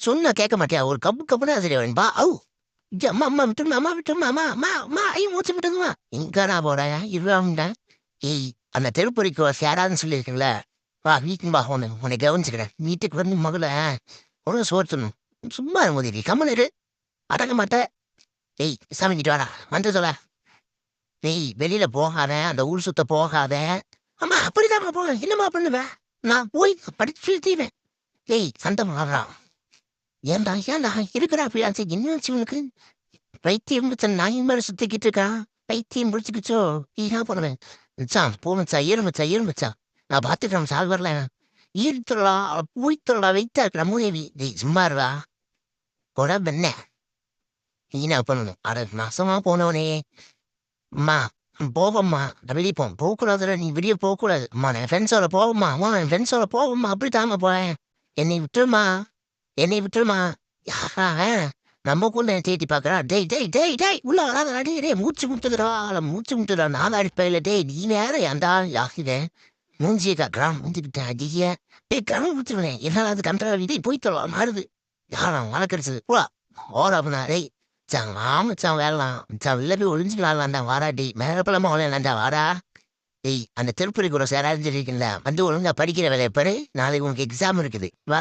சொன்னா கேட்க மாட்டியா? ஒரு கப்பு கப்புனா சரி பா அவு இங்க அம்மா அம்மா விட்டுருமா அம்மா விட்டுருமா அம்மா அம்மா அம்மா ஐயோ மூச்சு விட்டுருமா எங்கடா போறாயா இருவாங்கடா ஏய் அந்த தெருப்பொறிக்கு சேராதுன்னு சொல்லியிருக்கீங்களே வா வீட்டுக்கு பா உன்னை உன்னை கவனிச்சுக்கிறேன். வீட்டுக்கு வந்து மகள உடனே சோர்த்தணும். சும்மா முதலி கம்மன் இரு. அடங்க மாட்டேன் ஏய் கிட்ட வாடா வந்து சொல்ல டேய் வெளியில் போகாத அந்த ஊர் சுத்த போகாத. அம்மா அப்படிதான் போவேன். என்னம்மா பண்ணுவேன் நான் போய் படிச்சு தீவேன். ஏய் சண்டை மாறான் ஏன்டா ஏன்டா இருக்கிறா பியாச்சு என்ன உனக்கு பைத்தியம் பிடிச்ச நாய் மேல சுத்திக்கிட்டு இருக்கா? பைத்தியம் பிடிச்சிக்கிச்சோ? என்ன பண்ணுவேன் மச்சான் போ மச்சா ஏறு மச்சா ஏறு மச்சா நான் பார்த்துக்கிறேன் சால் வரல. ஈர்த்துடா பூய்த்துடா வெயிட்டா இருக்கிற மூதேவி டேய் சும்மா இருடா. கூட என்ன நீ என்ன பண்ணணும் அட நாசமா போனவனே. அம்மா போவம்மா. வெளியே போ போகக்கூடாதுல நீ வெளியே போகக்கூடாது. அம்மா என் ஃப்ரெண்ட்ஸோட போவோம்மா. அம்மா என் ஃப்ரெண்ட்ஸோட போவம்மா. அப்படி தாம போறேன் என்னை விட்டுருமா? என்னை விட்டுருமா? யாரா நம்ம கூட தேடி பார்க்கறா? டேய் டேய் டேய் டேய் உள்ள வராத டேய் டேய் மூச்சு முட்டுதுடா அவளை மூச்சு முட்டுடா நான் அடிப்பையில டேய் நீ நேரம் ஏன்டா யாசிதேன் மூஞ்சியை கிராம் மூஞ்சிக்கிட்டேன் அடிய டேய் கிராம விட்டுருவேன். என்னால அது கண்டா டேய் போய் தரலாம் மாறுது. யாரா வளர்க்கறது பூரா ஓராப்புனா டேய் மச்சான் வா மச்சான் வேறலாம் மச்சான் வெளில போய் ஒளிஞ்சு விளாட்லாண்டா வாரா டேய் மேலப்பழமா விளையாண்டா வாரா டேய் அந்த திருப்பதி கூட சேராதுன்னு சொல்லியிருக்கீங்களா வந்து ஒழுங்கா படிக்கிற வேலையை பாரு. நாளைக்கு உனக்கு எக்ஸாம் இருக்குது. வா.